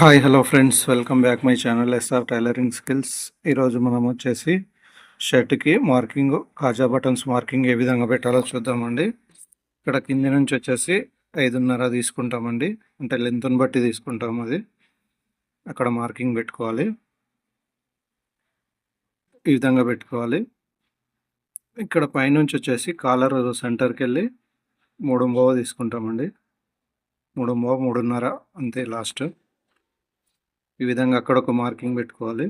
Hi hello friends. Welcome back my channel SR tailoring skills. ఈరోజు మనం వచ్చేసి షర్ట్కి మార్కింగ్ కాజా బటన్స్ మార్కింగ్ ఏ విధంగా పెట్టాలో చూద్దామండి. ఇక్కడ కింది నుంచి వచ్చేసి ఐదున్నర తీసుకుంటామండి. అంటే లెంత్ని బట్టి తీసుకుంటాం అది. అక్కడ మార్కింగ్ పెట్టుకోవాలి. ఈ విధంగా పెట్టుకోవాలి. ఇక్కడ పైనుంచి వచ్చేసి కాలర్ సెంటర్కి వెళ్ళి మూడు మూవ తీసుకుంటామండి. మూడు మూవ మూడున్నర అంతే లాస్ట్. ఈ విధంగా అక్కడ ఒక మార్కింగ్ పెట్టుకోవాలి.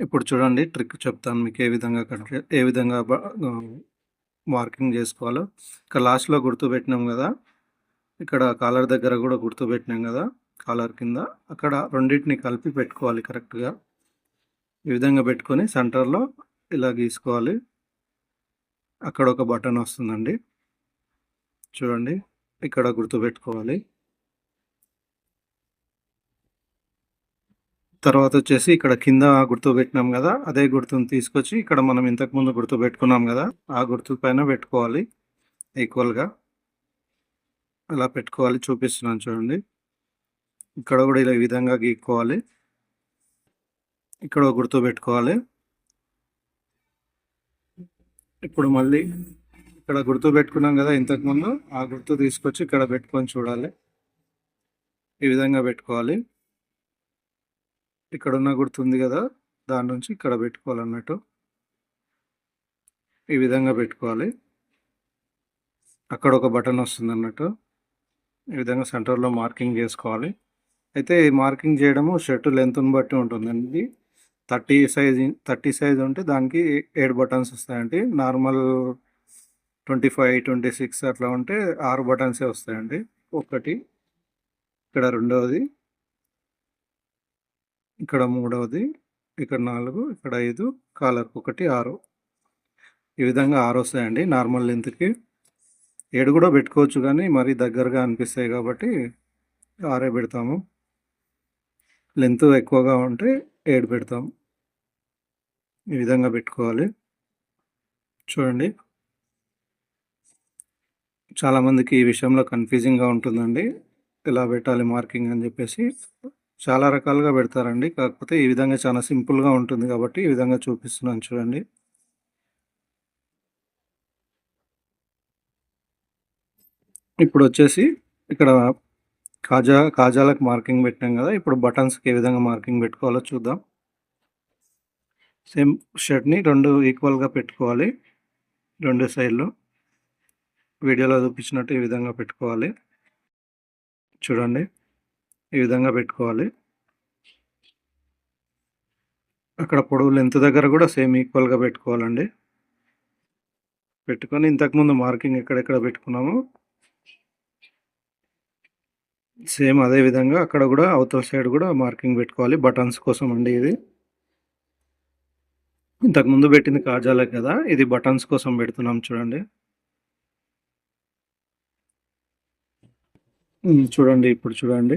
ఇప్పుడు చూడండి ట్రిక్ చెప్తాను మీకు ఏ విధంగా ఏ విధంగా మార్కింగ్ చేసుకోవాలో. ఇక్కడ లాస్ట్లో గుర్తుపెట్టినాం కదా ఇక్కడ కాలర్ దగ్గర కూడా గుర్తుపెట్టినాం కదా కాలర్ కింద. అక్కడ రెండింటిని కలిపి పెట్టుకోవాలి కరెక్ట్గా ఈ విధంగా పెట్టుకొని సెంటర్లో ఇలా గీసుకోవాలి. అక్కడ ఒక బటన్ వస్తుందండి. చూడండి ఇక్కడ గుర్తుపెట్టుకోవాలి తర్వాత వచ్చేసి ఇక్కడ కింద గుర్తు పెట్టినాం కదా అదే గుర్తుని తీసుకొచ్చి ఇక్కడ మనం ఇంతకుముందు గుర్తు పెట్టుకున్నాం కదా ఆ గుర్తు పైన పెట్టుకోవాలి ఈక్వల్గా. అలా పెట్టుకోవాలి చూపిస్తున్నాను చూడండి. ఇక్కడ కూడా ఇలా ఈ విధంగా గీక్కోవాలి. ఇక్కడ గుర్తు పెట్టుకోవాలి. ఇప్పుడు మళ్ళీ ఇక్కడ గుర్తు పెట్టుకున్నాం కదా ఇంతకుముందు ఆ గుర్తు తీసుకొచ్చి ఇక్కడ పెట్టుకొని చూడాలి. ఈ విధంగా పెట్టుకోవాలి. ఇక్కడ ఉన్న గుర్తుంది కదా దాని నుంచి ఇక్కడ పెట్టుకోవాలన్నట్టు. ఈ విధంగా పెట్టుకోవాలి. అక్కడ ఒక బటన్ వస్తుంది అన్నట్టు ఈ విధంగా సెంటర్లో మార్కింగ్ చేసుకోవాలి. అయితే ఈ మార్కింగ్ చేయడము షర్టు లెంత్ని బట్టి ఉంటుందండి. థర్టీ సైజ్ థర్టీ సైజ్ ఉంటే దానికి ఏడు బటన్స్ వస్తాయండి. Normal twenty five twenty six అట్లా ఉంటే ఆరు బటన్సే వస్తాయండి. ఒకటి ఇక్కడ రెండవది ఇక్కడ మూడవది ఇక్కడ నాలుగు ఇక్కడ ఐదు కాలర్కి ఒకటి ఆరు. ఈ విధంగా ఆరు వస్తాయండి నార్మల్ లెంత్కి. ఏడు కూడా పెట్టుకోవచ్చు కానీ మరీ దగ్గరగా అనిపిస్తాయి కాబట్టి ఆరే పెడతాము. లెంత్ ఎక్కువగా ఉంటే ఏడు పెడతాము. ఈ విధంగా పెట్టుకోవాలి. చూడండి. చాలామందికి ఈ విషయంలో కన్ఫ్యూజింగ్గా ఉంటుందండి. ఎలా పెట్టాలి మార్కింగ్ అని చెప్పేసి. చాలా రకాలుగా పెడతారండి. కాకపోతే ఈ విధంగా చాలా సింపుల్గా ఉంటుంది కాబట్టి ఈ విధంగా చూపిస్తున్నాను చూడండి. ఇప్పుడు వచ్చేసి ఇక్కడ కాజా కాజాలకు మార్కింగ్ పెట్టాం కదా. ఇప్పుడు బటన్స్కి ఏ విధంగా మార్కింగ్ పెట్టుకోవాలో చూద్దాం. సేమ్ షర్ట్ని రెండు ఈక్వల్గా పెట్టుకోవాలి. రెండు సైడ్లు. వీడియోలో చూపించినట్టు ఈ విధంగా పెట్టుకోవాలి. చూడండి. ఈ విధంగా పెట్టుకోవాలి. అక్కడ పొడవు లెంత్ దగ్గర కూడా సేమ్ ఈక్వల్గా పెట్టుకోవాలండి. పెట్టుకొని ఇంతకుముందు మార్కింగ్ ఎక్కడెక్కడ పెట్టుకున్నామో సేమ్ అదే విధంగా అక్కడ కూడా అవతల సైడ్ కూడా మార్కింగ్ పెట్టుకోవాలి. బటన్స్ కోసం అండి ఇది. ఇంతకుముందు పెట్టింది కాజాలే కదా ఇది బటన్స్ కోసం పెడుతున్నాం చూడండి. చూడండి ఇప్పుడు చూడండి.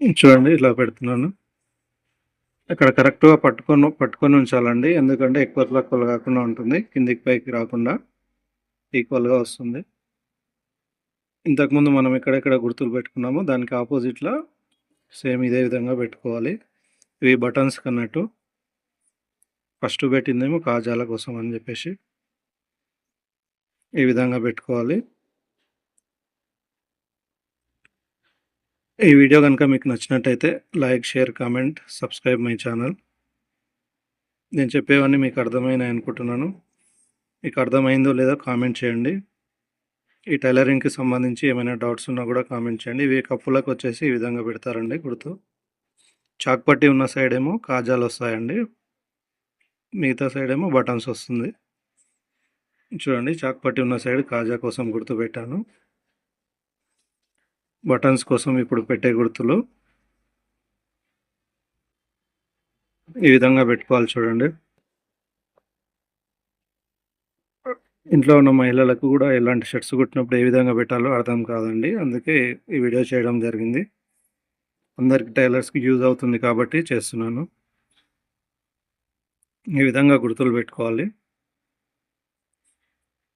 చూడండి ఇలా పెడుతున్నాను. ఇక్కడ కరెక్ట్గా పట్టుకొని పట్టుకొని ఉంచాలండి. ఎందుకంటే ఎక్కువ తక్కువ కాకుండా ఉంటుంది. కిందికి పైకి రాకుండా ఈక్వల్గా వస్తుంది. ఇంతకుముందు మనం ఎక్కడెక్కడ గుర్తులు పెట్టుకున్నామో దానికి ఆపోజిట్లో సేమ్ ఇదే విధంగా పెట్టుకోవాలి. ఇవి బటన్స్ కన్నట్టు. ఫస్ట్ పెట్టిందేమో కాజాల కోసం అని చెప్పేసి ఈ విధంగా పెట్టుకోవాలి. ఈ వీడియో కనుక మీకు నచ్చినట్టయితే like share comment subscribe my channel. నేను చెప్పేవన్నీ మీకు అర్థమైనాయి అనుకుంటున్నాను. మీకు అర్థమైందో లేదో కామెంట్ చేయండి. ఈ టైలరింగ్కి సంబంధించి ఏమైనా డౌట్స్ ఉన్నా కూడా కామెంట్ చేయండి. ఇవి కప్పులకు వచ్చేసి ఈ విధంగా పెడతారండి గుర్తు. చాక్పట్టి ఉన్న సైడ్ ఏమో కాజాలు వస్తాయండి. మిగతా సైడ్ ఏమో బటన్స్ వస్తుంది. చూడండి చాక్పట్టి ఉన్న సైడ్ కాజా కోసం గుర్తు పెట్టాను. బటన్స్ కోసం ఇప్పుడు పెట్టే గుర్తులు. ఈ విధంగా పెట్టుకోవాలి చూడండి. ఇంట్లో ఉన్న మహిళలకు కూడా ఎలాంటి షర్ట్స్ కుట్టినప్పుడు ఏ విధంగా పెట్టాలో అర్థం కాదండి. అందుకే ఈ వీడియో చేయడం జరిగింది. అందరికి టైలర్స్కి యూజ్ అవుతుంది కాబట్టి చేస్తున్నాను. ఈ విధంగా గుర్తులు పెట్టుకోవాలి.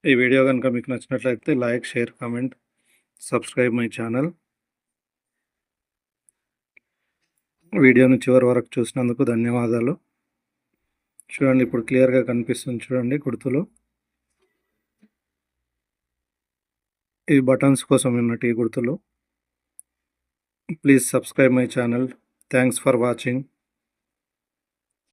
ఈ వీడియో కనుక మీకు నచ్చినట్లయితే like share comment. Subscribe my channel వీడియోను చివరి వరకు చూసినందుకు ధన్యవాదాలు. చూడండి ఇప్పుడు క్లియర్గా కనిపిస్తుంది చూడండి గుర్తులు. ఈ బటన్స్ కోసం ఉన్నట్టు ఈ గుర్తులు. Please subscribe my channel thanks for watching